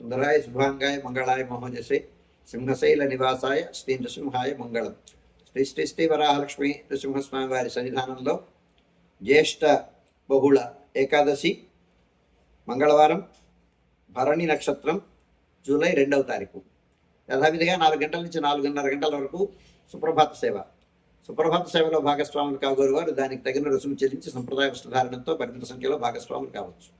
సుందరాయ శుభాంగాయ మంగళాయ మహోజసే సింహశైల నివాసాయ శ్రీ నృసింహాయ మంగళం. శ్రీ శ్రీ శ్రీ వరాహలక్ష్మి నృసింహస్వామి వారి సన్నిధానంలో జ్యేష్ఠ బహుళ ఏకాదశి మంగళవారం భరణి నక్షత్రం జూలై రెండవ తారీఖు. యథావిధిగా నాలుగు గంటల నుంచి నాలుగున్నర గంటల వరకు సుప్రభాత సేవ. సుప్రభాత సేవలో భాగస్వాములు కాగోరు వారు. దానికి తగిన రుసుము చెల్లించి సంప్రదాయ వస్త్రధారణతో పరిమిత సంఖ్యలో భాగస్వాములు కావచ్చు.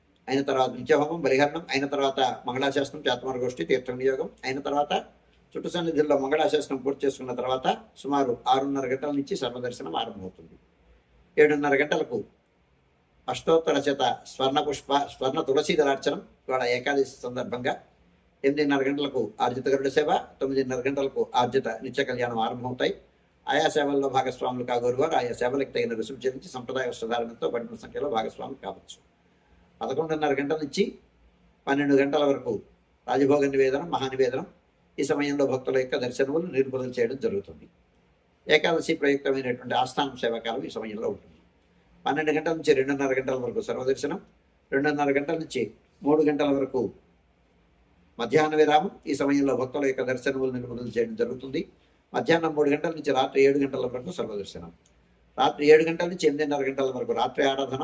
అయిన తర్వాత నిత్యహోమం బలిహరణం అయిన తర్వాత మంగళాశాసనం చేతమర గోష్ఠి తీర్థ వినియోగం అయిన తర్వాత చుట్టు సన్నిధిలో మంగళాశాసనం పూర్తి చేసుకున్న తర్వాత సుమారు ఆరున్నర గంటల నుంచి సర్వదర్శనం ఆరంభమవుతుంది. ఏడున్నర గంటలకు అష్టోత్తర చేత స్వర్ణ పుష్ప స్వర్ణ తులసి దళార్చనం ఇవాళ ఏకాదశి సందర్భంగా ఎనిమిదిన్నర గంటలకు ఆర్జిత గరుడ సేవ తొమ్మిదిన్నర గంటలకు ఆర్జిత నిత్య కళ్యాణం ఆరంభమవుతాయి. ఆయా సేవల్లో భాగస్వాములు కాగోరు వారు ఆయా సేవలకు తగిన రుసుము చెల్లించి సంప్రదాయ వస్త్రధారణతో పడిన సంఖ్యలో భాగస్వాములు కావచ్చు. పదకొండున్నర గంటల నుంచి పన్నెండు గంటల వరకు రాజభోగ నివేదనం మహానివేదనం ఈ సమయంలో భక్తుల యొక్క దర్శనములు నిర్మూలన చేయడం జరుగుతుంది. ఏకాదశి ప్రయుక్తమైనటువంటి ఆస్థానం సేవాకాలం ఈ సమయంలో ఉంటుంది. పన్నెండు గంటల నుంచి రెండున్నర గంటల వరకు సర్వదర్శనం రెండున్నర గంటల నుంచి మూడు గంటల వరకు మధ్యాహ్న విరామం ఈ సమయంలో భక్తుల యొక్క దర్శనములు నిర్మూలన చేయడం జరుగుతుంది. మధ్యాహ్నం మూడు గంటల నుంచి రాత్రి ఏడు గంటల వరకు సర్వదర్శనం. రాత్రి ఏడు గంటల నుంచి ఎనిమిదిన్నర గంటల వరకు రాత్రి ఆరాధన